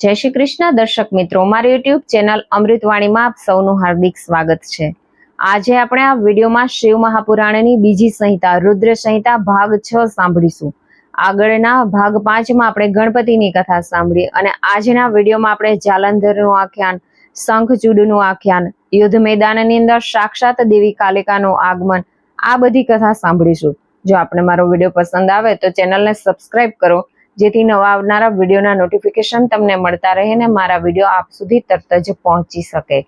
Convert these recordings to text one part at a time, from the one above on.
જય શ્રી કૃષ્ણ, દર્શક મિત્રો. મારી યુટ્યુબ ચેનલ અમૃતવાણીમાં આપ સૌનું હાર્દિક સ્વાગત છે. આજે આપણે આ વિડીયોમાં શિવ મહાપુરાણની બીજી સંહિતા, રુદ્ર સંહિતા, ભાગ છ સાંભળીશું. આગળના ભાગ પાંચમાં આપણે ગણપતિની કથા સાંભળી અને આજના વિડીયોમાં આપણે જાલંધરનું આખ્યાન, શંખચૂડનું આખ્યાન, યુદ્ધ મેદાનની અંદર સાક્ષાત દેવી કાલિકાનું આગમન, આ બધી કથા સાંભળીશું. જો આપણે મારો વીડિયો પસંદ આવે તો ચેનલને સબસ્ક્રાઇબ કરો જેથી નવા આવનારા વિડીયોના નોટિફિકેશન તમને મળતા રહે ને મારા વીડિયો આપ સુધી તરત જ પહોંચી શકે.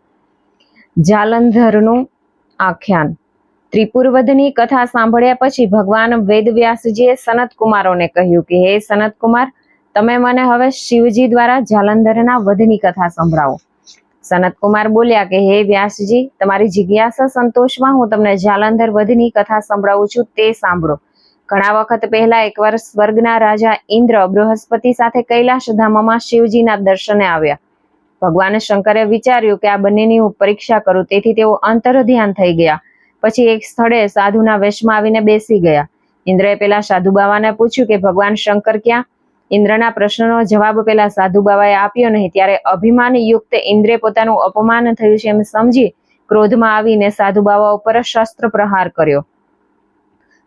જાલંધરનું આખ્યાન. ત્રિપુરવધની કથા સાંભળ્યા પછી ભગવાન વેદવ્યાસજીએ સનત કુમારોને કહ્યું કે, હે સનત કુમાર તમે મને હવે શિવજી દ્વારા જાલંધરના વધની કથા સંભળાવો. સનત કુમાર બોલ્યા કે, હે વ્યાસજી, તમારી જિજ્ઞાસા સંતોષમાં હું તમને જાલંધર વધની કથા સંભળાવું છું તે સાંભળો. ઘણા વખત પહેલા એકવાર સ્વર્ગના રાજા ઇન્દ્ર બૃહસ્પતિ સાથે કૈલાશ ધામમાં શિવજીના દર્શને આવ્યા. ભગવાન શંકરે વિચાર્યું કે આ બંનેની હું પરીક્ષા કરું, તેથી તેઓ અંતર ધ્યાન થઈ ગયા. પછી એક સ્થળે સાધુના વેશમાં આવીને બેસી ગયા. ઇન્દ્રએ પેલા સાધુ બાવાને પૂછ્યું કે, ભગવાન શંકર ક્યાં? ઇન્દ્રના પ્રશ્નનો જવાબ પેલા સાધુ બાવાએ આપ્યો નહીં, ત્યારે અભિમાન યુક્ત ઇન્દ્રે પોતાનું અપમાન થયું છે એમ સમજી ક્રોધમાં આવીને સાધુ બાવા ઉપર શસ્ત્ર પ્રહાર કર્યો.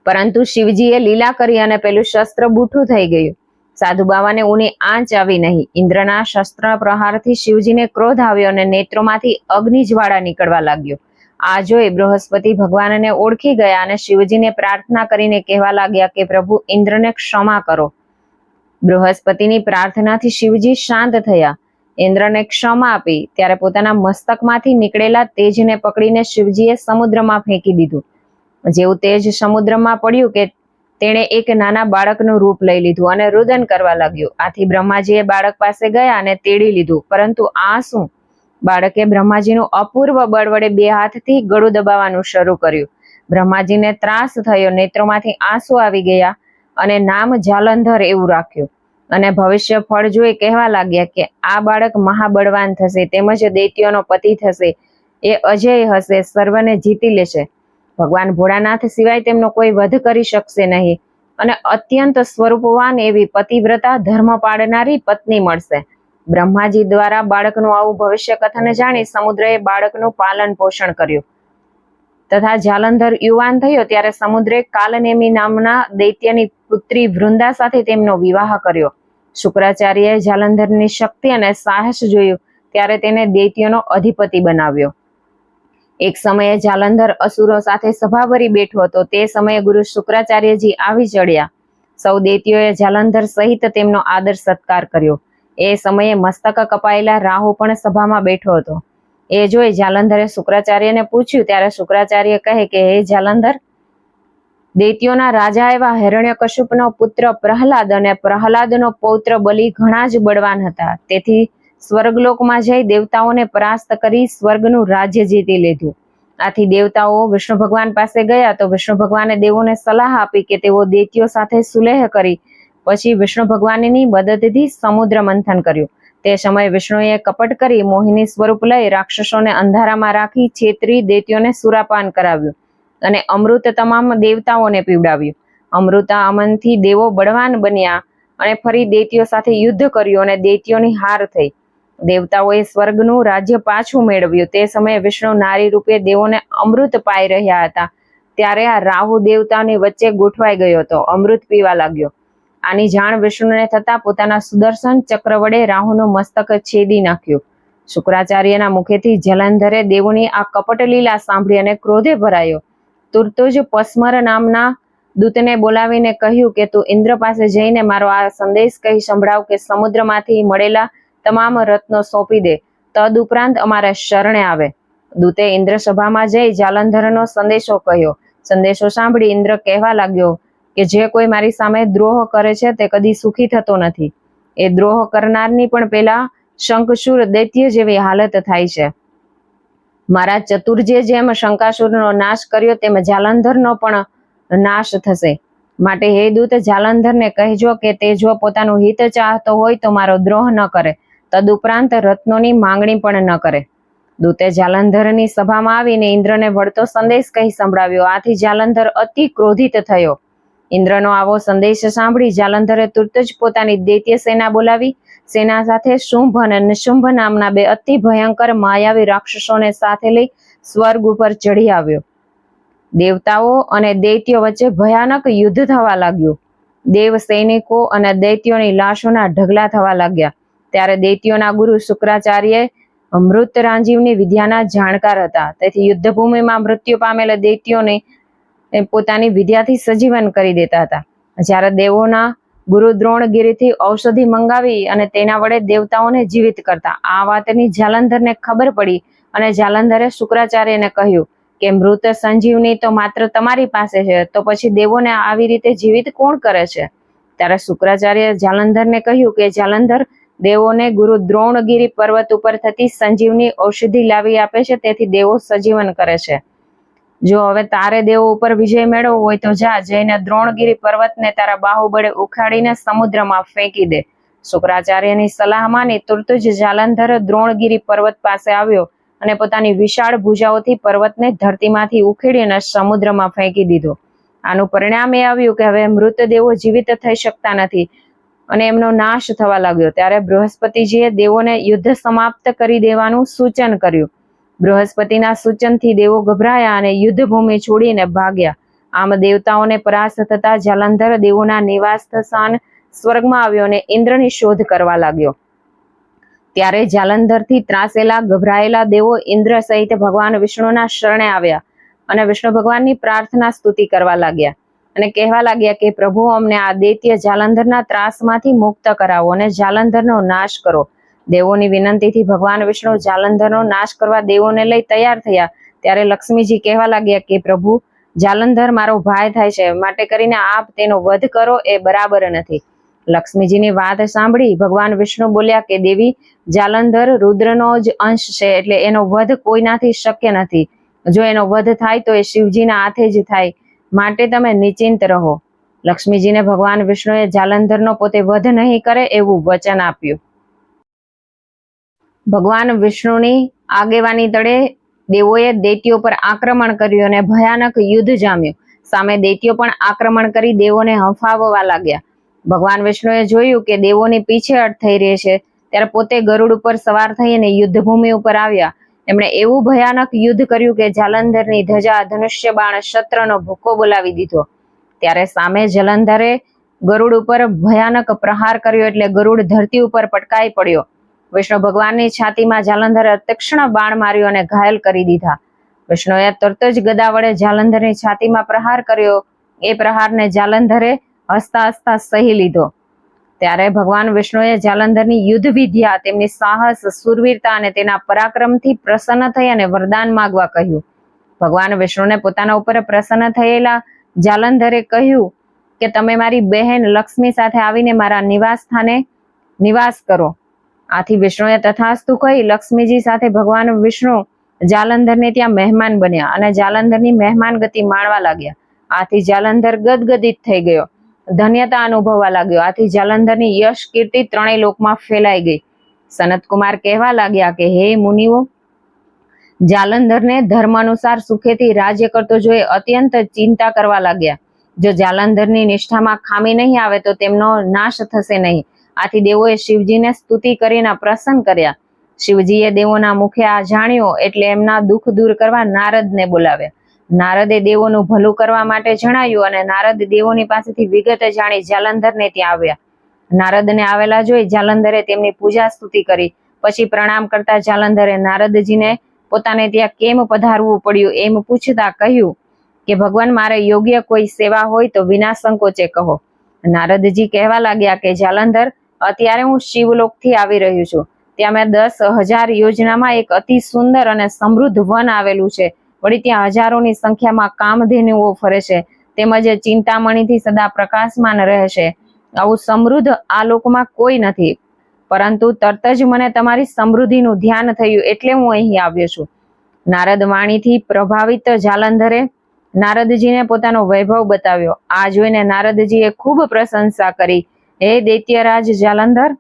પરંતુ શિવજીએ લીલા કરી અને પેલું શસ્ત્ર બૂઠું થઈ ગયું. સાધુ બાવાને ઊની આંચ આવી નહીં. ઇન્દ્રના શસ્ત્ર પ્રહારથી શિવજીને ક્રોધ આવ્યો અને નેત્રોમાંથી અગ્નિ જ્વાળા નીકળવા લાગ્યો. આ જોઈ બૃહસ્પતિ ભગવાનને ઓળખી ગયા અને શિવજીને પ્રાર્થના કરીને કહેવા લાગ્યા કે, પ્રભુ, ઇન્દ્રને ક્ષમા કરો. બૃહસ્પતિની પ્રાર્થનાથી શિવજી શાંત થયા. ઇન્દ્રને ક્ષમા આપી. ત્યારે પોતાના મસ્તકમાંથી નીકળેલા તેજને પકડીને શિવજીએ સમુદ્રમાં ફેંકી દીધું. જેવું તેજ સમુદ્રમાં પડ્યું કે તેણે એક નાના બાળકનું રૂપ લઈ લીધું અને રુદન કરવા લાગ્યું. આથી બ્રહ્માજીએ બાળક પાસે ગયા અને તેડી લીધું. પરંતુ આ શું? બાળકે બ્રહ્માજીનું અપૂર્વ બળ વડે બે હાથથી ગળું દબાવવાનું શરૂ કર્યું. બ્રહ્માજીને ત્રાસ થયો, નેત્રોમાંથી આંસુ આવી ગયા અને નામ જાલંધર એવું રાખ્યું. અને ભવિષ્ય ફળ જોઈ કહેવા લાગ્યા કે આ બાળક મહાબળવાન થશે, તેમજ દૈત્યોનો પતિ થશે, એ અજય હશે, સર્વને જીતી લેશે. ભગવાન ભોળાનાથ સિવાય તેમનો કોઈ વધ કરી શકશે નહીં. અને અત્યંત સ્વરૂપવાન એવી પતિવ્રતા ધર્મ પાડનારી પત્ની મળશે. બ્રહ્માજી દ્વારા બાળકનું આવું ભવિષ્ય કથન જાણી સમુદ્રએ બાળકનું પાલન પોષણ કર્યું. તથા જાલંધર યુવાન થયો ત્યારે સમુદ્રે કાલનેમી નામના દૈત્યની પુત્રી વૃંદા સાથે તેમનો વિવાહ કર્યો. શુક્રાચાર્યએ જાલંધરની શક્તિ અને સાહસ જોયું, ત્યારે તેને દૈત્યનો અધિપતિ બનાવ્યો. એક સમયે જાલંધર અસુરો સાથે સભા ભરી બેઠો હતો. તે સમયે ગુરુ શુક્રાચાર્યજી આવી ચડ્યા. સૌ દેતીઓએ જાલંધર સહિત તેમનો આદર સત્કાર કર્યો. એ સમયે મસ્તક કપાયેલા રાહુ પણ સભામાં બેઠો હતો. એ જોઈ જાલંધરે શુક્રાચાર્યને પૂછ્યું, ત્યારે શુક્રાચાર્ય કહે કે, હે જાલંધર દૈત્યોના રાજા એવા હિરણ્યકશ્યપનો પુત્ર પ્રહલાદ અને પ્રહલાદનો પૌત્ર બલિ ઘણા જ બળવાન હતા. તેથી સ્વર્ગલોકમાં જઈ દેવતાઓને પરાસ્ત કરી સ્વર્ગનું રાજ્ય જીતી લીધું. આથી દેવતાઓ વિષ્ણુ ભગવાન પાસે ગયા તો વિષ્ણુ ભગવાને દેવોને સલાહ આપી કે તેઓ દૈત્યો સાથે સુલેહ કરી. પછી વિષ્ણુ ભગવાનની મદદથી સમુદ્ર મંથન કર્યું. તે સમયે વિષ્ણુએ કપટ કરી મોહિની સ્વરૂપ લઈ રાક્ષસોને અંધારામાં રાખી છેતરી દૈત્યોને સુરાપાન કરાવ્યું અને અમૃત તમામ દેવતાઓને પીવડાવ્યું. અમૃતા અમનથી દેવો બળવાન બન્યા અને ફરી દૈત્યો સાથે યુદ્ધ કર્યું અને દૈત્યોની હાર થઈ. દેવતાઓએ સ્વર્ગનું રાજ્ય પાછું મેળવ્યું. તે સમયે વિષ્ણુ નારી રૂપે દેવોને અમૃત પાઈ રહ્યા હતા. ત્યારે આ રાહુ દેવતાની વચ્ચે ગોઠવાઈ ગયો હતો. અમૃત પીવા લાગ્યો. આની જાણ વિષ્ણુને થતા પોતાના સુદર્શન ચક્ર વડે રાહુનું મસ્તક છેદી નાખ્યું. શુક્રાચાર્યના મુખેથી જલંધરે દેવોની આ કપટ લીલા સાંભળી અને ક્રોધે ભરાયો. તુરતો જ પસ્મર નામના દૂતને બોલાવીને કહ્યું કે તું ઇન્દ્ર પાસે જઈને મારો આ સંદેશ કહી સંભળાવ કે સમુદ્રમાંથી મળેલા તમામ રત્નો સોંપી દે. તદ ઉપરાંત અમારા શરણે આવે. દૂતે ઇન્દ્ર જઈ જાલંધરનો સંદેશો કહ્યો. સંદેશો સાંભળી ઇન્દ્ર કહેવા લાગ્યો કે જે કોઈ મારી સામે દ્રોહ કરે છે તે કદી સુખી થતો નથી. એ દ્રોહ કરનારની પણ પેલા શંખશૂર દૈત્ય જેવી હાલત થાય છે. મારા ચતુર્જે જેમ શંકાસુરનો નાશ કર્યો તેમ જાલંધરનો પણ નાશ થશે. માટે હે દૂત, જાલંધરને કહેજો કે તે જો પોતાનું હિત ચાહતો હોય તો મારો દ્રોહ ન કરે. તદુપરાંત રત્નોની માંગણી પણ ન કરે. દૂતે જાલંધરની સભામાં આવીને ઇન્દ્રને વળતો સંદેશ કહી સંભળાવ્યો. આથી જાલંધર અતિ ક્રોધિત થયો. ઇન્દ્રનો આવો સંદેશ સાંભળી જાલંધરે તુરત જ પોતાની દૈત્ય સેના બોલાવી. સેના સાથે શુંભ અને નિશુંભ નામના બે અતિ ભયંકર માયાવી રાક્ષસોને સાથે લઈ સ્વર્ગ ઉપર ચઢી આવ્યો. દેવતાઓ અને દૈત્યો વચ્ચે ભયાનક યુદ્ધ થવા લાગ્યું. દેવ સૈનિકો અને દૈત્યોની લાશોના ઢગલા થવા લાગ્યા. ત્યારે દૈત્યોના ગુરુ શુક્રાચાર્ય મૃત રાંજીવની વિદ્યાના જાણકાર હતા. તેથી યુદ્ધભૂમિમાં મૃત્યુ પામેલા દૈત્યોને પોતાની વિદ્યાથી સજીવન કરી દેતા હતા. જ્યારે દેવોના ગુરુ દ્રોણગીરીથી ઔષધિ મંગાવી અને તેના વડે દેવતાઓને જીવિત કરતા. આ વાતની જાલંધરને ખબર પડી અને જાલંધરે શુક્રાચાર્યને કહ્યું કે, મૃત સંજીવની તો માત્ર તમારી પાસે છે, તો પછી દેવોને આવી રીતે જીવિત કોણ કરે છે? ત્યારે શુક્રાચાર્ય જાલંધરને કહ્યું કે, જાલંધર દેવોને ગુરુ દ્રોણગીરી પર્વત ઉપર થતી સંજીવની ઔષધિ લાવી આપે છે, તેથી દેવો સજીવન કરે છે. જો હવે તારે દેવો ઉપર વિજય મેળવવો હોય તો જા, જઈને દ્રોણગીરી પર્વતને તારા બાહુબળે ઉખાડીને સમુદ્રમાં ફેંકી દે. શુક્રાચાર્યની સલાહ માની તુરત જ જાલંધર દ્રોણગીરી પર્વત પાસે આવ્યો અને પોતાની વિશાળ ભૂજાઓથી પર્વતને ધરતીમાંથી ઉખેડીને સમુદ્રમાં ફેંકી દીધો. આનું પરિણામ એ આવ્યું કે હવે મૃતદેવો જીવિત થઈ શકતા નથી. અને એમનો નાશ થવા લાગ્યો. ત્યારે બૃહસ્પતિજીએ દેવોને યુદ્ધ સમાપ્ત કરી દેવાનું સૂચન કર્યું. બૃહસ્પતિના સૂચનથી દેવો ગભરાયા અને યુદ્ધભૂમિ છોડીને ભાગ્યા. આમ દેવતાઓને પરાસ્ત થતા જલંધર દેવોના નિવાસ સ્થાન સ્વર્ગમાં આવ્યો અને ઇન્દ્રની શોધ કરવા લાગ્યો. ત્યારે જાલંધરથી ત્રાસેલા, ગભરાયેલા દેવો ઇન્દ્ર સહિત ભગવાન વિષ્ણુના શરણે આવ્યા અને વિષ્ણુ ભગવાનની પ્રાર્થના સ્તુતિ કરવા લાગ્યા. અને કહેવા લાગ્યા કે, પ્રભુ, અમને આ દૈત્ય જાલંધરના ત્રાસમાંથી મુક્ત કરાવો અને જાલંધરનો નાશ કરો. દેવોની વિનંતીથી ભગવાન વિષ્ણુ જાલંધરનો નાશ કરવા દેવોને લઈ તૈયાર થયા. ત્યારે લક્ષ્મીજી કહેવા લાગ્યા કે, પ્રભુ, જાલંધર મારો ભાઈ થાય છે. માટે કરીને આપ તેનો વધ કરો એ બરાબર નથી. લક્ષ્મીજીની વાત સાંભળી ભગવાન વિષ્ણુ બોલ્યા કે, દેવી, જાલંધર રુદ્રનો જ અંશ છે, એટલે એનો વધ કોઈનાથી શક્ય નથી. જો એનો વધ થાય તો એ શિવજીના હાથે જ થાય. માટે તમે નિશ્ચિંત રહો. લક્ષ્મીજીને ભગવાન વિષ્ણુએ જાલંધરનો પોતે વધ નહીં કરે એવું વચન આપ્યું. ભગવાન વિષ્ણુની આગેવાની તળે દેવોએ દૈત્યો પર આક્રમણ કર્યું અને ભયાનક યુદ્ધ જામ્યું. સામે દૈત્યો પણ આક્રમણ કરી દેવોને હંફાવવા લાગ્યા. ભગવાન વિષ્ણુએ જોયું કે દેવોની પીછેહટ થઈ રહી છે. ત્યારે પોતે ગરુડ ઉપર સવાર થઈને યુદ્ધભૂમિ ઉપર આવ્યા. એમણે એવું ભયાનક યુદ્ધ કર્યું કે જાલંધરની ધજા ધનુષ્ય બાણ શસ્ત્રનો ભૂકો બોલાવી દીધો. ત્યારે સામે જલંધરે ગરુડ ઉપર ભયાનક પ્રહાર કર્યો એટલે ગરુડ ધરતી ઉપર પટકાઈ પડ્યો. વિષ્ણુ ભગવાનની છાતીમાં જાલંધરે તીક્ષ્ણ બાણ માર્યો અને ઘાયલ કરી દીધા. વિષ્ણુએ તરત જ ગદા વડે જાલંધરની છાતીમાં પ્રહાર કર્યો. એ પ્રહારને જાલંધરે હસતા હસતા સહી લીધો. ત્યારે ભગવાન વિષ્ણુએ જાલંધરની યુદ્ધ વિદ્યા, તેમની સાહસ, સુરવીરતા અને તેના પરાક્રમથી પ્રસન્ન થઈ અને વરદાન માગવા કહ્યું. ભગવાન વિષ્ણુને પોતાના ઉપર પ્રસન્ન થયેલા જાલંધરે કહ્યું કે, તમે મારી બહેન લક્ષ્મી સાથે આવીને મારા નિવાસ સ્થાને નિવાસ કરો. આથી વિષ્ણુએ તથાસ્તુ કહી લક્ષ્મીજી સાથે ભગવાન વિષ્ણુ જાલંધરને ત્યાં મહેમાન બન્યા અને જાલંધરની મહેમાન ગતિ માણવા લાગ્યા. આથી જાલંધર ગદગદિત થઈ ગયો. ધન્યતા અનુભવવા લાગ્યો. આથી જાલંધરની યશ કીર્તિ ત્રણેય લોકમાં ફેલાઈ ગઈ. સનતકુમાર કહેવા લાગ્યા કે, હે મુનિઓ, જાલંધરને ધર્મ અનુસાર સુખેથી રાજ્ય કરતો જોઈ અત્યંત ચિંતા કરવા લાગ્યા. જો જાલંધરની નિષ્ઠામાં ખામી નહીં આવે તો તેમનો નાશ થશે નહીં. આથી દેવોએ શિવજીને સ્તુતિ કરીને પ્રસન્ન કર્યા. શિવજીએ દેવોના મુખે આ જાણ્યો એટલે એમના દુઃખ દૂર કરવા નારદને બોલાવ્યા. નારદે દેવોનું ભલું કરવા માટે જણાવ્યું અને નારદ દેવોની પાસેથી વિગત જાણી જાલંધરને ત્યાં આવ્યા. નારદને આવેલા જોઈ જાલંધરે તેમની પૂજા સ્તુતિ કરી. પછી પ્રણામ કરતા જાલંધરે નારદજીને પોતાને ત્યાં કેમ પધારવું પડ્યું એમ પૂછતા કહ્યું કે, ભગવાન, મારે યોગ્ય કોઈ સેવા હોય તો વિના સંકોચે કહો. નારદજી કહેવા લાગ્યા કે, જાલંધર, અત્યારે હું શિવલોકથી આવી રહ્યું છું. ત્યાં મેં દસ હજાર યોજનામાં એક અતિ સુંદર અને સમૃદ્ધ વન આવેલું છે. વળી ત્યાં હજારોની સંખ્યામાં કામધેનુઓ ફરે છે. તેમજ ચિંતામણીથી સદા પ્રકાશમાન રહે આવું સમૃદ્ધ આ લોકમાં કોઈ નથી. પરંતુ તરત જ મને તમારી સમૃદ્ધિનું ધ્યાન થયું એટલે હું અહીં આવ્યો છું. નારદ વાણીથી પ્રભાવિત જાલંધરે નારદજીને પોતાનો વૈભવ બતાવ્યો. આ જોઈને નારદજીએ ખૂબ પ્રશંસા કરી. હે દૈત્યરાજ જાલંધર,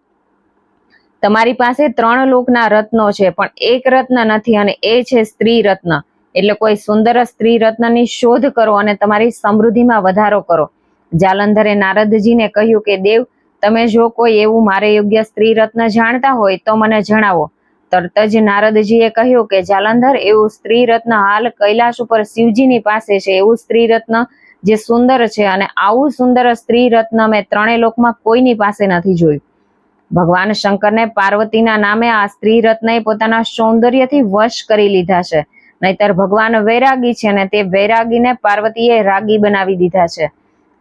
તમારી પાસે ત્રણ લોકના રત્નો છે, પણ એક રત્ન નથી અને એ છે સ્ત્રી રત્ન. એટલે કોઈ સુંદર સ્ત્રી રત્નની શોધ કરો અને તમારી સમૃદ્ધિમાં વધારો કરો. જાલંધરે નારદજીને કહ્યું કે, દેવ, તમે જો કોઈ એવું મારે યોગ્ય સ્ત્રી રત્ન જાણતા હોય તો મને જણાવો. તરત જ નારદજીએ કહ્યું કે, જાલંધર, એવું સ્ત્રી રત્ન હાલ કૈલાશ ઉપર શિવજીની પાસે છે. એવું સ્ત્રી રત્ન જે સુંદર છે અને આવું સુંદર સ્ત્રી રત્ન મેં ત્રણેય લોકમાં કોઈની પાસે નથી જોયું. ભગવાન શંકરને પાર્વતીના નામે આ સ્ત્રી રત્નએ પોતાના સૌંદર્યથી વશ કરી લીધા છે. નહીતર ભગવાન વૈરાગી છે અને તે વૈરાગીને પાર્વતીએ રાગી બનાવી દીધા છે.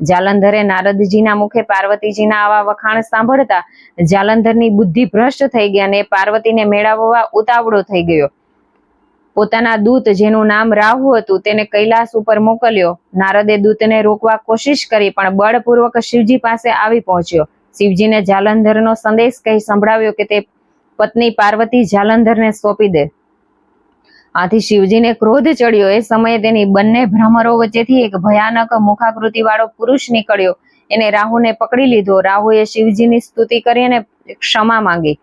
જાલંધરે નારદજીના મુખે પાર્વતીજીના આવા વખાણ સાંભળતા જાલંધરની બુદ્ધિ ભ્રષ્ટ થઈ ગઈ અને પાર્વતીને મેળવવા ઉતાવળો થઈ ગયો. પોતાના દૂત જેનું નામ રાહુ હતું તેને કૈલાસ ઉપર મોકલ્યો. નારદે દૂતને રોકવા કોશિશ કરી પણ બળપૂર્વક શિવજી પાસે આવી પહોંચ્યો. શિવજીને જાલંધરનો સંદેશ કહી સંભળાવ્યો કે તે પત્ની પાર્વતી જાલંધરને સોંપી દે. આથી શિવજીને ક્રોધ ચડ્યો. એ સમયે તેની બંને ભ્રમરો વચ્ચેથી એક ભયાનક મુખાકૃતિ વાળો પુરુષ નીકળ્યો. એને રાહુને પકડી લીધો. રાહુએ શિવજીની સ્તુતિ કરી અને ક્ષમા માંગી.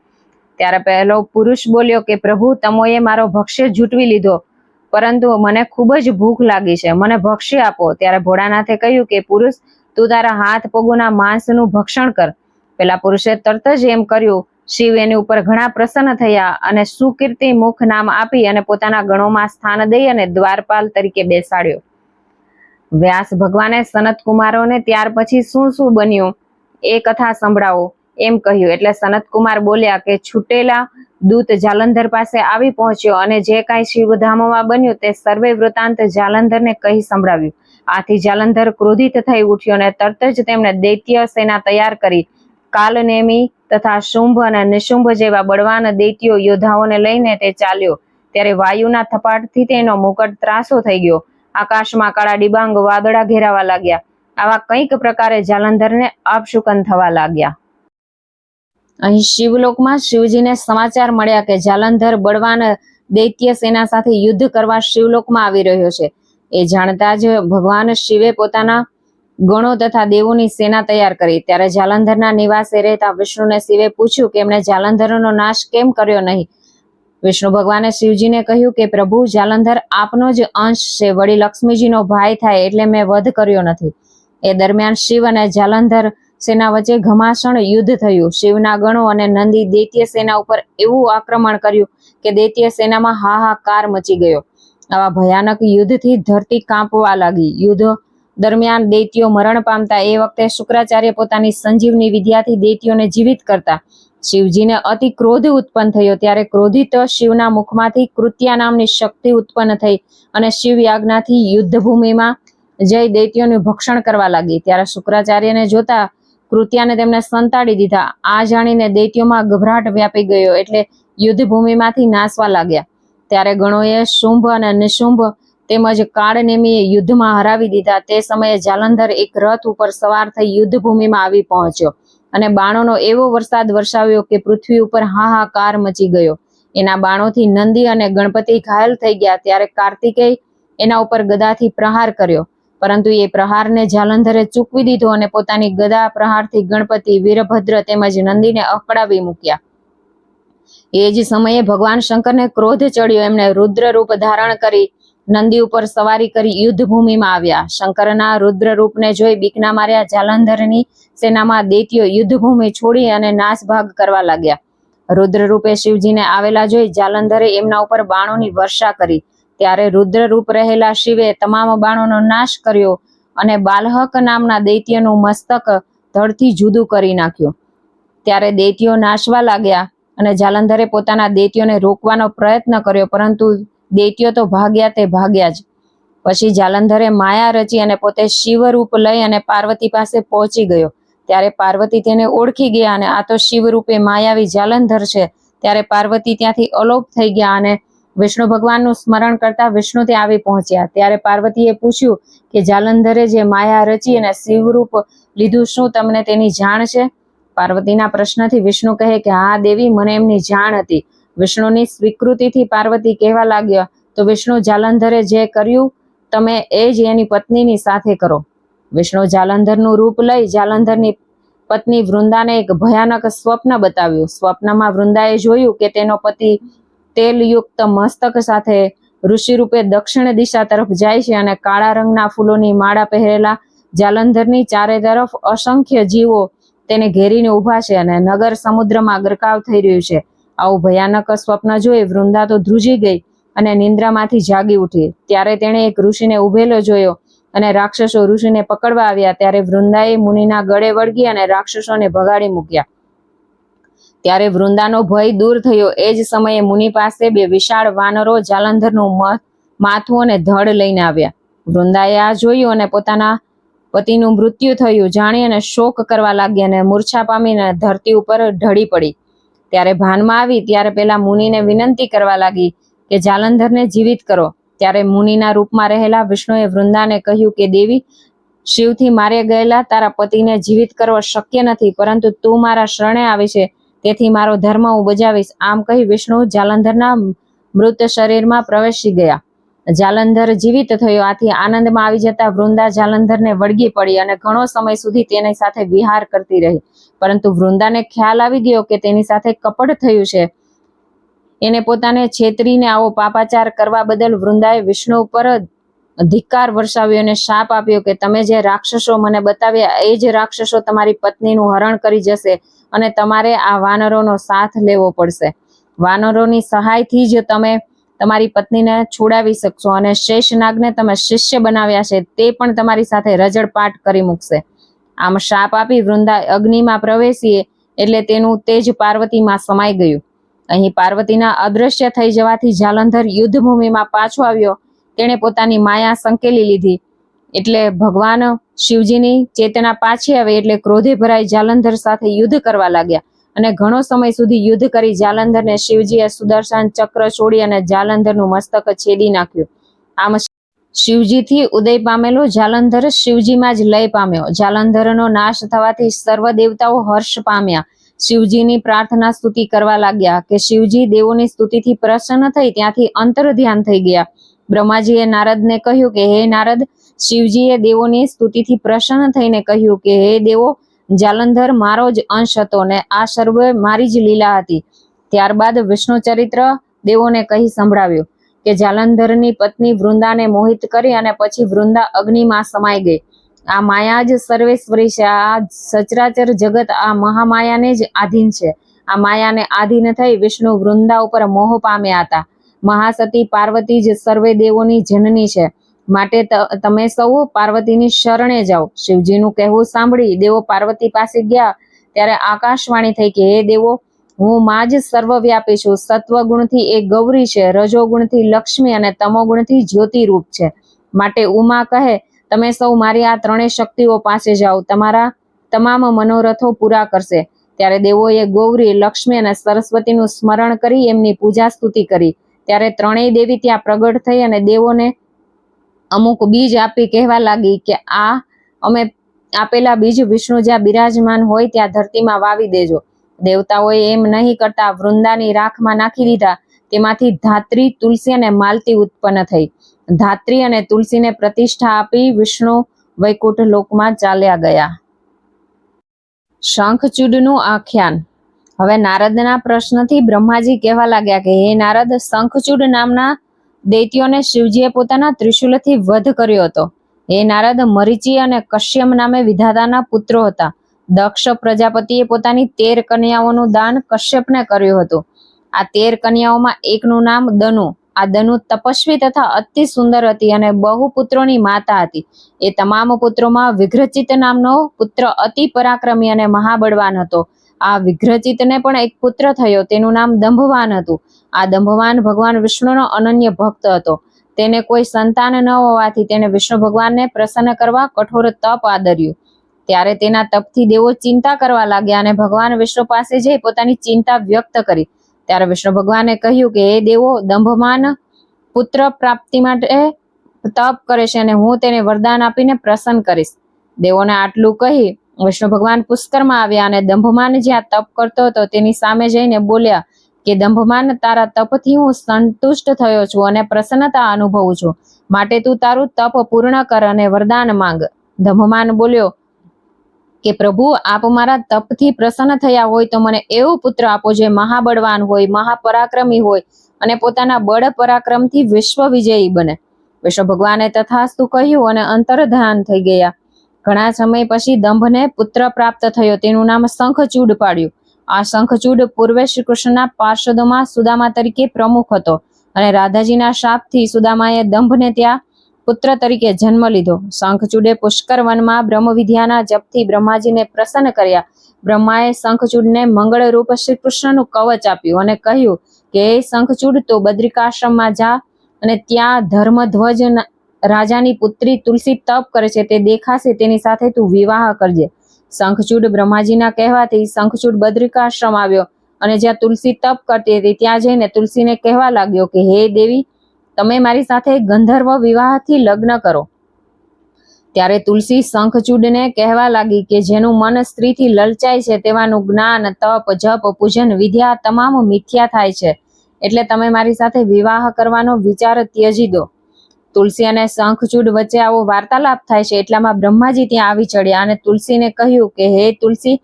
ત્યારે પહેલો પુરુષ બોલ્યો કે, પ્રભુ, તમોએ મારો ભક્ષ્ય જૂટવી લીધો. પરંતુ મને ખૂબ જ ભૂખ લાગી છે. મને ભક્ષ્ય આપો. ત્યારે ભોળાનાથે કહ્યું કે, પુરુષ, તું તારા હાથ પગોના માંસનું ભક્ષણ કર. પેલા પુરુષે તરત જ એમ કર્યું શિવ એની ઉપર ઘણા પ્રસન્ન થયા અને સુકીર્તિ મુખ નામ આપી અને પોતાના ગણોમાં સ્થાન દઈ અને દ્વારપાલ તરીકે બેસાડ્યો. વ્યાસ ભગવાને સનત કુમારોને ત્યાર પછી શું શું બન્યું એ કથા સંભળાવો, એમ કહ્યું. એટલે સનત કુમાર બોલ્યા કે છૂટેલા દૂત જાલંધર પાસે આવી પહોંચ્યો અને જે કાંઈ શિવધામોમાં બન્યું તે સર્વે વૃતાંત જાલંધરને કહી સંભળાવ્યું. આથી જાલંધર ક્રોધિત થઈ ઉઠ્યો અને તરત જ તેમણે દૈત્ય સેના તૈયાર કરી કાલનેમી તથા શુંભ અને નિશુંભ જેવા બળવાન દૈત્યો યોદ્ધાઓને લઈને તે ચાલ્યો. ત્યારે વાયુના થપાટથી તેનો મુકટ ત્રાસો થઈ ગયો. આકાશમાં કાળા ડિબાંગ વાદળા ઘેરાવા લાગ્યા. આવા કંઈક પ્રકારે જાલંધરને અપશુકન થવા લાગ્યા. અહીં શિવલોકમાં શિવજીને સમાચાર મળ્યા કે જાલંધર બળવાન દૈત્ય સેના સાથે યુદ્ધ કરવા શિવલોકમાં આવી રહ્યો છે. એ જાણતા જ ભગવાન શિવે પોતાના ગણો તથા દેવોની સેના તૈયાર કરી. ત્યારે જાલંધરના નિવાસે રહેતા વિષ્ણુને શિવે પૂછ્યું કે એમણે જાલંધરનો નાશ કેમ કર્યો નહીં? વિષ્ણુ ભગવાને શિવજીને કહ્યું કે, પ્રભુ, જાલંધર આપનો જ અંશ છે. વળી લક્ષ્મીજીનો ભાઈ થાય એટલે મેં વધ કર્યો નથી. એ દરમિયાન શિવ અને જાલંધર સેના વચ્ચે ઘમાસણ યુદ્ધ થયું. શિવના ગણો અને નંદી દૈત્ય સેના ઉપર એવું આક્રમણ કર્યું કે દૈત્ય સેનામાં હાહાકાર મચી ગયો. આવા ભયાનક યુદ્ધથી ધરતી કાંપવા લાગી. યુદ્ધ દરમિયાન દૈત્યો મરણ પામતા એ વખતે શુક્રાચાર્ય પોતાની સંજીવની વિદ્યાથી દૈત્યોને જીવિત કરતા. શિવજીને અતિ ક્રોધ ઉત્પન્ન થયો ત્યારે ક્રોધિત શિવના મુખમાંથી કૃત્યા નામની શક્તિ ઉત્પન્ન થઈ અને શિવ યાજ્ઞાથી યુદ્ધભૂમિમાં જઈ દૈત્યોનું ભક્ષણ કરવા લાગી. ત્યારે શુક્રાચાર્યને જોતા કૃત્યાને તેમને સંતાડી દીધા. આ જાણીને દૈત્યોમાં ગભરાટ વ્યાપી ગયો એટલે યુદ્ધભૂમિમાંથી નાસવા લાગ્યા. ત્યારે ગણોએ શુંભ અને નિશુંભ તેમજ કાળનેમીએ યુદ્ધમાં હરાવી દીધા. તે સમયે જાલંધર એક રથ ઉપર સવાર થઈ યુદ્ધભૂમિમાં આવી પહોંચ્યો અને બાણોનો એવો વરસાદ વરસાવ્યો કે પૃથ્વી ઉપર હાહાકાર મચી ગયો. એના બાણોથી નંદી અને ગણપતિ ઘાયલ થઈ ગયા ત્યારે કાર્તિકેય એના ઉપર ગદાથી પ્રહાર કર્યો. પરંતુ એ પ્રહારને જાલંધરે ચૂકવી દીધો અને પોતાની ગદા પ્રહારથી ગણપતિ, વીરભદ્ર તેમજ નંદીને અકળાવી મૂક્યા. એ જ સમયે ભગવાન શંકરને ક્રોધ ચડ્યો. એમણે રુદ્ર રૂપ ધારણ કરી નંદી ઉપર સવારી કરી યુદ્ધભૂમિમાં આવ્યા. શંકરના રુદ્ર રૂપને જોઈ બીકના માર્યા જાલંધરની સેનામાં દૈત્યો યુદ્ધભૂમિ છોડી અને નાસભાગ કરવા લાગ્યા. રુદ્ર રૂપે શિવજીને આવેલા જોઈ જાલંધરે એમના ઉપર બાણોની વર્ષા કરી. ત્યારે રુદ્ર રૂપ રહેલા શિવે તમામ બાણોનો નાશ કર્યો અને બાલહક નામના દૈત્યનું મસ્તક ધડથી જુદું કરી નાખ્યું. ત્યારે દૈત્યો નાશવા લાગ્યા અને જાલંધરે પોતાના દૈત્યોને રોકવાનો પ્રયત્ન કર્યો, પરંતુ દૈત્યો તો ભાગ્યા તે ભાગ્યા જ. પછી જાલંધરે માયા રચી અને પોતે શિવ રૂપ લઈ અને પાર્વતી પાસે પહોંચી ગયો. ત્યારે પાર્વતી તેને ઓળખી ગયા અને આ તો શિવ રૂપે માયાવી જાલંધર છે. ત્યારે પાર્વતી ત્યાંથી અલોપ થઈ ગયા અને વિષ્ણુ ભગવાનનું સ્મરણ કરતા વિષ્ણુ ત્યાં આવી પહોંચ્યા. ત્યારે પાર્વતીએ પૂછ્યું કે જાલંધરે જે માયા રચી અને શિવરૂપ લીધું શું તમને તેની જાણ છે? પાર્વતીના પ્રશ્નથી વિષ્ણુ કહે કે, હા દેવી, મને એમની જાણ હતી. વિષ્ણુની સ્વીકૃતિથી પાર્વતી કહેવા લાગ્યા, તો વિષ્ણુ જાલંધરે જે કર્યું, તમે એ જ એની પત્નીની સાથે કરો. વિષ્ણુ જાલંધરનું રૂપ લઈ જાલંધરની પત્ની વૃંદાને એક ભયાનક સ્વપ્ન બતાવ્યું. સ્વપ્નમાં વૃંદાએ જોયું કે તેનો પતિ તેલયુક્ત મસ્તક સાથે ઋષિ રૂપે દક્ષિણ દિશા તરફ જાય છે અને કાળા રંગના ફૂલોની માળા પહેરેલા જાલંધરની ચારે તરફ અસંખ્ય જીવો તેને ઘેરીને ઊભા છે અને નગર સમુદ્રમાં ગરકાવ થઈ રહ્યું છે. આવું ભયાનક સ્વપ્ન જોઈ વૃંદા તો ધ્રુજી ગઈ અને નિંદ્રામાંથી જાગી ઉઠી. ત્યારે તેણે એક ઋષિને ઉભેલો જોયો અને રાક્ષસો ઋષિને પકડવા આવ્યા. ત્યારે વૃંદાએ મુનિના ગળે વળગી અને રાક્ષસોને ભગાડી મૂક્યા. ત્યારે વૃંદાનો ભય દૂર થયો. એ જ સમયે મુનિ પાસે બે વિશાળ વાનરો જાલંધરનું માથું અને ધડ લઈને આવ્યા. વૃંદાએ આ જોયું અને પોતાના પતિનું મૃત્યુ થયું. જાણી અને શોક કરવા લાગી અને મૂર્છા પામીને ધરતી ઉપર ઢળી પડી. ત્યારે ભાનમાં આવી, ત્યારે પેલા મુનિને વિનંતી કરવા લાગી કે જાલંધરને જીવિત કરો. ત્યારે મુનિના રૂપમાં રહેલા વિષ્ણુએ વૃંદાને કહ્યું કે, દેવી, શિવથી મારે ગયેલા તારા પતિને જીવિત કરવો શક્ય નથી, પરંતુ તું મારા શરણે આવી છે. તેથી મારો ધર્મ હું બજાવીશ. આમ કહી વિષ્ણુ જાલંધરના મૃત શરીરમાં પ્રવેશી ગયા. જાલંધર જીવિત થયો. આથી આનંદમાં આવી જતા વૃંદા જાલંધરને વળગી પડી અને ઘણો સમય સુધી તેની સાથે વિહાર કરતી રહી. પરંતુ વૃંદાને ખ્યાલ આવી ગયો કે તેની સાથે કપટ થયું છે. એને પોતાને છેતરીને આવો પાપાચાર કરવા બદલ વૃંદાએ વિષ્ણુ ઉપર ધિક્કાર વર્ષાવ્યો અને શાપ આપ્યો કે તમે જે રાક્ષસો મને બતાવ્યા, એ જ રાક્ષસો તમારી પત્નીનું હરણ કરી જશે અને તમારે આ વાનરોનો સાથ લેવો પડશે. વાનરોની સહાયથી જ તમે તમારી પત્નીને છોડાવી શકશો અને શેષનાગને તમે શિષ્ય બનાવ્યા છે, તે પણ તમારી સાથે રજડપાટ કરી મૂકશે. આમ શાપ આપી વૃંદા અગ્નિમાં પ્રવેશીએ એટલે તેનું તેજ પાર્વતીમાં સમાઈ ગયું. અહીં પાર્વતીના અદ્રશ્ય થઈ જવાથી જાલંધર યુદ્ધભૂમિમાં પાછો આવ્યો. તેણે પોતાની માયા સંકેલી લીધી. એટલે ભગવાન શિવજીની ચેતના પાછી આવે એટલે ક્રોધે ભરાઈ જાલંધર સાથે યુદ્ધ કરવા લાગ્યા. અને ઘણો સમય સુધી યુદ્ધ કરી જાલંધરને શિવજીએ સુદર્શન ચક્ર છોડી અને જાલંધરનું મસ્તક છેદી નાખ્યું. આમ શિવજીથી ઉદય પામેલો, જાલંધર શિવજીમાં જ લય પામ્યો. જાલંધરનો નાશ થવાથી સર્વ દેવતાઓ હર્ષ પામ્યા. શિવજીની પ્રાર્થના સ્તુતિ કરવા લાગ્યા કે શિવજી દેવોની સ્તુતિથી પ્રસન્ન થઈ ત્યાંથી અંતર ધ્યાન થઈ ગયા. બ્રહ્માજીએ નારદને કહ્યું કે, હે નારદ, શિવજીએ દેવોની સ્તુતિથી પ્રસન્ન થઈને કહ્યું કે, હે દેવો, જાલંધર મારો જ અંશ હતો ને આ સર્વે મારી જ લીલા હતી. ત્યારબાદ વિષ્ણુ ચરિત્ર દેવોને કહી સંભળાવ્યું. કે જાલંધરની પત્ની વૃંદાને મોહિત કરી અને પછી વૃંદા અગ્નિમાં સમાઈ ગઈ. આ માયા જ સર્વેશ્વરી છે. આ સચરાચર જગત આ મહામાયાને જ આધીન છે. આ માયાને આધીન થઈ વિષ્ણુ વૃંદા ઉપર મોહ પામ્યા હતા. મહાસતી પાર્વતી જ સર્વે દેવોની જનની છે. માટે તમે સૌ પાર્વતીની શરણે જાઓ. શિવજીનું કહેવું સાંભળી દેવો પાર્વતી પાસે ગયા ત્યારે આકાશવાણી થઈ કે, હે દેવો હું માં જ સર્વવ્યાપી છું. સત્વગુણથી એ ગૌરી છે. રજોગુણથી લક્ષ્મી અને તમોગુણથી જ્યોતિ રૂપ છે. માટે ઉમા કહે, તમે સૌ મારી આ ત્રણેય શક્તિઓ પાસે જાઓ. તમારા તમામ મનોરથો પૂરા કરશે. ત્યારે દેવોએ ગૌરી, લક્ષ્મી અને સરસ્વતીનું સ્મરણ કરી એમની પૂજા સ્તુતિ કરી. ત્યારે ત્રણેય દેવી ત્યાં પ્રગટ થઈ અને દેવોને અમુક બીજ આપી કહેવા લાગી કે, આ અમે આપેલા બીજ વિષ્ણુ જ્યાં બિરાજમાન હોય ત્યાં ધરતીમાં વાવી દેજો. દેવતાઓએ એમ નહીં કરતા વૃંદાની રાખમાં નાખી દીધા. તેમાંથી ધાત્રી, તુલસી અને માલતી ઉત્પન્ન થઈ. ધાત્રી અને તુલસીને પ્રતિષ્ઠા આપી વિષ્ણુ વૈકુંઠ લોકમાં ચાલ્યા ગયા. શંખચૂડનું આખ્યાન. હવે નારદના પ્રશ્નથી બ્રહ્માજી કહેવા લાગ્યા કે, હે નારદ, શંખચૂડ નામના દૈત્યોને શિવજીએ પોતાના ત્રિશુલથી વધ કર્યો હતો. હે નારદ, મરીચી અને કશ્યમ નામે વિધાતાના પુત્રો હતા. દક્ષ પ્રજાપતિએ પોતાની તેર કન્યાઓનું દાન કશ્યપને કર્યું હતું. આ તેર કન્યાઓમાં એકનું નામ દનુ. આ દનુ તપસ્વી તથા અતિ સુંદર હતી અને બહુ પુત્રોની માતા હતી. એ તમામ પુત્રોમાં વિઘ્રચિત નામનો પુત્ર અતિ પરાક્રમી અને મહાબળવાન હતો. આ વિઘ્રચિતને પણ એક પુત્ર થયો. તેનું નામ દંભવાન હતું. આ દંભવાન ભગવાન વિષ્ણુનો અનન્ય ભક્ત હતો. તેને કોઈ સંતાન ન હોવાથી તેને વિષ્ણુ ભગવાનને પ્રસન્ન કરવા કઠોર તપ આદર્યું. ત્યારે તેના તપથી દેવો ચિંતા કરવા લાગ્યા અને ભગવાન વિષ્ણુ પાસે જઈ પોતાની ચિંતા વ્યક્ત કરી. ત્યારે વિષ્ણુ ભગવાને કહ્યું કે એ દેવો, દંભમાન પુત્ર પ્રાપ્તિ માટે તપ કરે છે અને હું તેને વરદાન આપીને પ્રસન્ન કરીશ. દેવોને આટલું કહી વિષ્ણુ ભગવાન પુષ્કરમાં આવ્યા અને દંભમાન જ્યાં તપ કરતો હતો તેની સામે જઈને બોલ્યા કે, દંભમાન, તારા તપથી હું સંતુષ્ટ થયો છું અને પ્રસન્નતા અનુભવું છું. માટે તું તારું તપ પૂર્ણ કર અને વરદાન માંગ. દંભમાન બોલ્યો કે પ્રભુ, આપ મારા તપથી પ્રસન્ન થયા હોય તો મને એવો પુત્ર આપો જે મહાબળવાન હોય, મહાપરાક્રમી હોય અને પોતાના બળ પરાક્રમથી વિશ્વ વિજયી બને. વિશ્વ ભગવાને તથાસ્તુ કહ્યું અને અંતર્ધાન થઈ ગયા. ઘણા સમય પછી દંભને પુત્ર પ્રાપ્ત થયો. તેનું નામ શંખચૂડ પાડ્યું. આ શંખચૂડ પૂર્વે શ્રી કૃષ્ણના પાર્ષદોમાં સુદામા તરીકે પ્રમુખ હતો અને રાધાજીના શાપથી સુદામાએ દંભને ત્યાં પુત્ર તરીકે જન્મ લીધો. શંખચૂડે પુષ્કર વનમાં બ્રહ્મ જપથી બ્રહ્માજીને પ્રસન્ન કર્યા. બ્રહ્માએ શંખચૂડને મંગળરૂપ શ્રી કૃષ્ણનું કવચ આપ્યું અને કહ્યું કે શંખચૂડ, તો બદ્રિકાશ્રમમાં જા અને ત્યાં ધર્મધ્વજ રાજાની પુત્રી તુલસી તપ કરે છે. તે દેખાશે, તેની સાથે તું વિવાહ કરજે. શંખચૂડ બ્રહ્માજીના કહેવાથી શંખચૂડ બદ્રિકાશ્રમ આવ્યો અને જ્યાં તુલસી તપ કરતી હતી, ત્યાં જઈને તુલસીને કહેવા લાગ્યો કે, હે દેવી તમે મારી સાથે ગંધર્વ વિવાહથી લગ્ન કરો. ત્યારે તુલસી શંખચૂડને કહેવા લાગી કે જેનું મન સ્ત્રીથી લલચાય છે તેવાનું જ્ઞાન, તપ, જપ, પૂજન, વિદ્યા તમામ મિથ્યા થાય છે. એટલે તમે મારી સાથે વિવાહ કરવાનો વિચાર ત્યજી દો. તુલસી અને શંખચૂડ વચ્ચે આવો વાર્તાલાપ થાય છે એટલામાં બ્રહ્માજી ત્યાં આવી ચડ્યા અને તુલસીને કહ્યું કે, હે તુલસી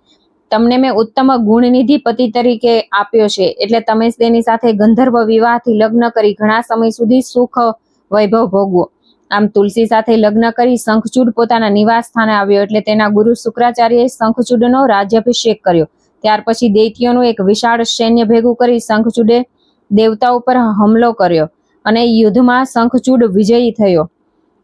તમને મેં ઉત્તમ ગુણનિધિ પતિ તરીકે આપ્યો છે. એટલે તમે તેની સાથે ગંધર્વ વિવાહથી લગ્ન કરી ઘણા સમય સુધી સુખ વૈભવ ભોગવો. આમ તુલસી સાથે લગ્ન કરી શંખચૂડ પોતાના નિવાસ સ્થાને આવ્યો એટલે તેના ગુરુ શુક્રાચાર્યએ શંખચૂડનો રાજ્યાભિષેક કર્યો. ત્યાર પછી દૈત્યોનું એક વિશાળ સૈન્ય ભેગું કરી શંખચૂડે દેવતા ઉપર હુમલો કર્યો અને યુદ્ધમાં શંખચૂડ વિજયી થયો.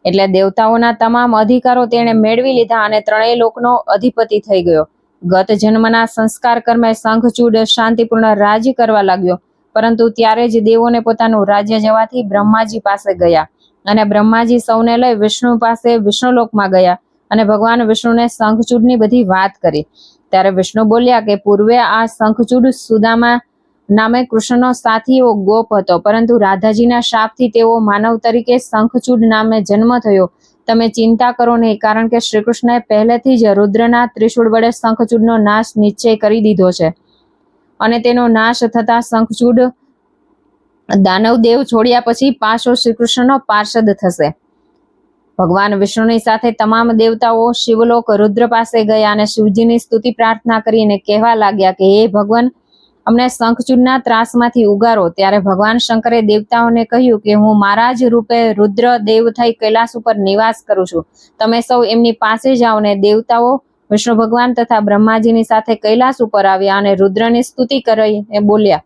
એટલે દેવતાઓના તમામ અધિકારો તેણે મેળવી લીધા અને ત્રણેય લોકનો અધિપતિ થઈ ગયો. ગત જન્મના સંસ્કાર કર્મે શંખચૂડ શાંતિપૂર્ણ રાજ્ય કરવા લાગ્યો. પરંતુ ત્યારે જ દેવોને પોતાનું રાજ્ય જવાથી બ્રહ્માજી પાસે ગયા અને બ્રહ્માજી સૌને લઈ વિષ્ણુ પાસે વિષ્ણુલોકમાં ગયા અને ભગવાન વિષ્ણુને શંખચૂડની બધી વાત કરી. ત્યારે વિષ્ણુ બોલ્યા કે, પૂર્વે આ શંખચૂડ સુદામા નામે કૃષ્ણનો સાથી ગોપ હતો, પરંતુ રાધાજીના શાપથી તેઓ માનવ તરીકે શંખચૂડ નામે જન્મ થયો તમે ચિંતા કરો નહીં, કારણ કે શ્રી કૃષ્ણએ પહેલેથી જ રુદ્રના ત્રિશુળ વડે શંખચૂડનો નાશ નિશ્ચય કરી દીધો છે. અને તેનો નાશ થતા શંખચૂડ દાનવ દેવ છોડ્યા પછી પાછો શ્રી કૃષ્ણનો પાર્ષદ થશે. ભગવાન વિષ્ણુની સાથે તમામ દેવતાઓ શિવલોક રુદ્ર પાસે ગયા અને શિવજીની સ્તુતિ પ્રાર્થના કરીને કહેવા લાગ્યા કે, હે ભગવાન અમને શંખચૂડના ત્રાસમાંથી ઉગારો. ત્યારે ભગવાન શંકરે દેવતાઓને કહ્યું કે હું મારા જ રૂપે રુદ્ર દેવ થઈ કૈલાસ ઉપર નિવાસ કરું છું. તમે સૌ એમની પાસે જાઓ ને દેવતાઓ, વિષ્ણુ ભગવાન તથા બ્રહ્માજીની સાથે કૈલાસ ઉપર આવ્યા અને રુદ્રની સ્તુતિ કરીને બોલ્યા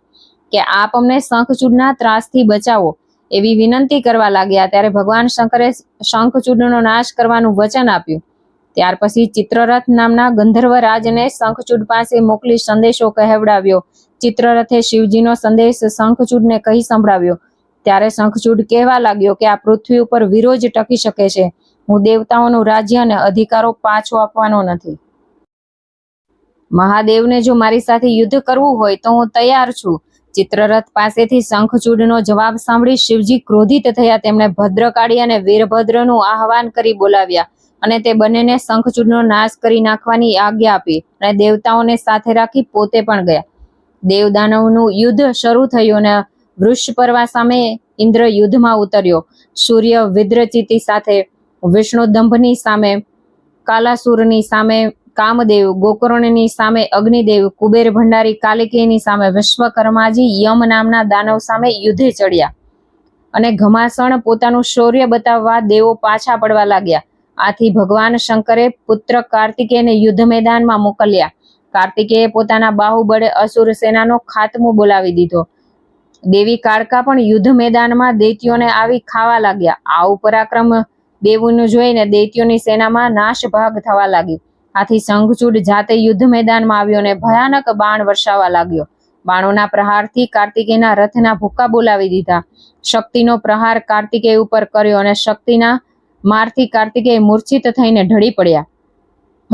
કે આપ અમને શંખચૂડના ત્રાસથી બચાવો. એવી વિનંતી કરવા લાગ્યા. ત્યારે ભગવાન શંકરે શંખચૂડનો નાશ કરવાનું વચન આપ્યું. ત્યાર પછી ચિત્રરથ નામના ગંધર્વ રાજને શંખચૂડ પાસે મોકલી સંદેશો કહેવડાવ્યો. ચિત્રરથે શિવજીનો સંદેશ શંખચૂડને કહી સંભળાવ્યો. ત્યારે શંખચૂડ કહેવા લાગ્યો કે આ પૃથ્વી ઉપર વિરોજ ટકી શકે છે. હું દેવતાઓનું રાજ્ય અને અધિકારો પાછો આપવાનો નથી. મહાદેવને જો મારી સાથે યુદ્ધ કરવું હોય તો હું તૈયાર છું. ચિત્રરથ પાસેથી શંખચૂડનો જવાબ સાંભળી શિવજી ક્રોધિત થયા. તેમણે ભદ્રકાળી અને વીરભદ્રનું આહવાન કરી બોલાવ્યા અને તે બંનેને શંખચૂડનો નાશ કરી નાખવાની આજ્ઞા આપી અને દેવતાઓને સાથે રાખી પોતે પણ ગયા. દેવદાનવનું યુદ્ધ શરૂ થયું અને વૃષપર્વા સામે ઇન્દ્ર યુદ્ધમાં ઉતર્યો. સૂર્ય વિદ્રચિતી સાથે વિષ્ણુ દંભની સામે, કાલાસુરની સામે, કામદેવ ગોકર્ણની સામે, અગ્નિદેવ કુબેર ભંડારી કાલિકેની સામે, વિશ્વકર્માજી યમ નામના દાનવ સામે યુદ્ધે ચડ્યા. અને ઘમાસણ પોતાનું શૌર્ય બતાવવા દેવો પાછા પડવા લાગ્યા. આથી ભગવાન શંકરે પુત્ર કાર્તિકેયને યુદ્ધ મેદાનમાં મોકલ્યા. કાર્તિકેયે પોતાના બાહુબળે અસુર સેનાનો ખાતમો બોલાવી દીધો. દેવી કાળકા પણ યુદ્ધ મેદાનમાં દૈત્યોને આવી ખાવા લાગ્યા. આવું પરાક્રમ દેવુનું જોઈને દૈત્યોની સેનામાં નાશ ભાગ થવા લાગી. આથી સંઘચૂડ જાતે યુદ્ધ મેદાનમાં આવ્યો અને ભયાનક બાણ વર્ષાવા લાગ્યો. બાણોના પ્રહારથી કાર્તિકેયના રથના ભૂક્કા બોલાવી દીધા. શક્તિનો પ્રહાર કાર્તિકેય ઉપર કર્યો અને શક્તિના મારથી કાર્તિકેય મૂર્છિત થઈને ઢળી પડ્યા.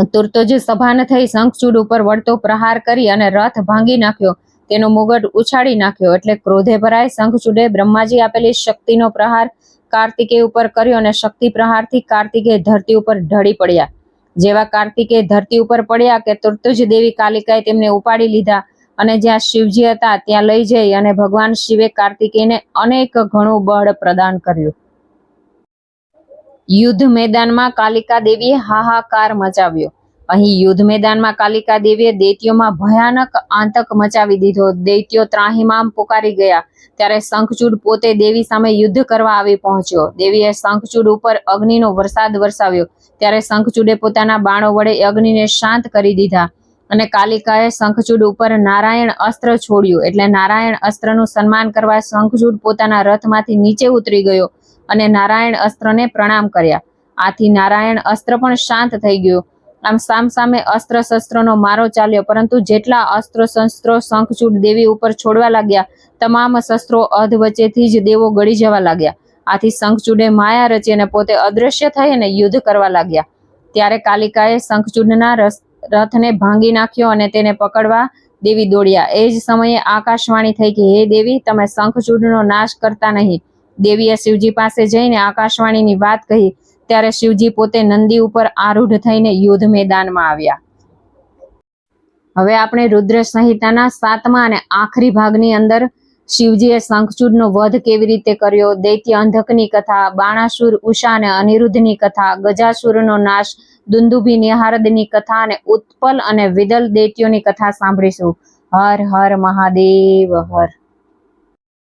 તુરત સભાન થઈ શંખચૂડ ઉપર વળતો પ્રહાર કરી અને રથ ભાંગી નાખ્યો. તેનો મુગટ ઉછાળી નાખ્યો એટલે ક્રોધે ભરાય શંખચૂડે બ્રહ્માજી આપેલી શક્તિનો પ્રહાર કાર્તિકેય ઉપર કર્યો અને શક્તિ પ્રહારથી કાર્તિકેય ધરતી ઉપર ઢળી પડ્યા. જેવા કાર્તિકેય ધરતી ઉપર પડ્યા કે તુરત દેવી કાલિકાએ તેમને ઉપાડી લીધા અને જ્યાં શિવજી હતા ત્યાં લઈ જઈ અને ભગવાન શિવે કાર્તિકેયને અનેક ઘણું બળ પ્રદાન કર્યું. યુદ્ધ મેદાનમાં કાલિકા દેવીએ હાહાકાર મચાવ્યો. અહીં યુદ્ધ મેદાનમાં કાલિકા દેવીએ દૈત્યોમાં ભયાનક આતંક મચાવી દીધો. દૈત્યો ત્રાહિમામ પુકારી ગયા. ત્યારે શંખચૂડ પોતે દેવી સામે યુદ્ધ કરવા આવી પહોંચ્યો. દેવીએ શંખચૂડ ઉપર અગ્નિનો વરસાદ વરસાવ્યો. ત્યારે શંખચૂડે પોતાના બાણો વડે અગ્નિને શાંત કરી દીધા અને કાલિકાએ શંખચૂડ ઉપર નારાયણ અસ્ત્ર છોડ્યું. એટલે નારાયણ અસ્ત્રનું સન્માન કરવા શંખચૂડ પોતાના રથમાંથી નીચે ઉતરી ગયો. અને નારાયણ અસ્ત્રને પ્રણામ કર્યા. આથી નારાયણ અસ્ત્ર પણ શાંત થઈ ગયું. આમ સામસામે અસ્ત્ર શસ્ત્રોનો મારો ચાલ્યો, પરંતુ જેટલા અસ્ત્રો શસ્ત્રો શંખચૂડ દેવી ઉપર છોડવા લાગ્યા, તમામ શસ્ત્રો અધ વચ્ચેથી જ દેવો ગળી જવા લાગ્યા. આથી શંખચૂડે માયા રચી અને પોતે અદ્રશ્ય થઈ અને યુદ્ધ કરવા લાગ્યા. ત્યારે કાલિકાએ શંખચૂડના રથને ભાંગી નાખ્યો અને તેને પકડવા દેવી દોડ્યા. એ જ સમયે આકાશવાણી થઈ કે, હે દેવી, તમે શંખચૂડનો નાશ કરતા નહીં. દેવીએ શિવજી પાસે જઈને આકાશવાણીની વાત કહી, ત્યારે શિવજી પોતે નંદી ઉપર આરૂઢ થઈને યુદ્ધ મેદાનમાં આવ્યા. હવે આપણે રુદ્ર સંહિતાના સાતમા અને આખરી ભાગની અંદર શિવજીએ શંખચૂડનો વધ કેવી રીતે કર્યો, દૈત્ય અંધકની કથા, બાણાસુર, ઉષા અને અનિરુદ્ધની કથા, ગજાસુરનો નાશ, દુંદુભી નિહારદની કથા અને ઉત્પલ અને વિદલ દૈત્યોની કથા સાંભળીશું. હર હર મહાદેવ, હર.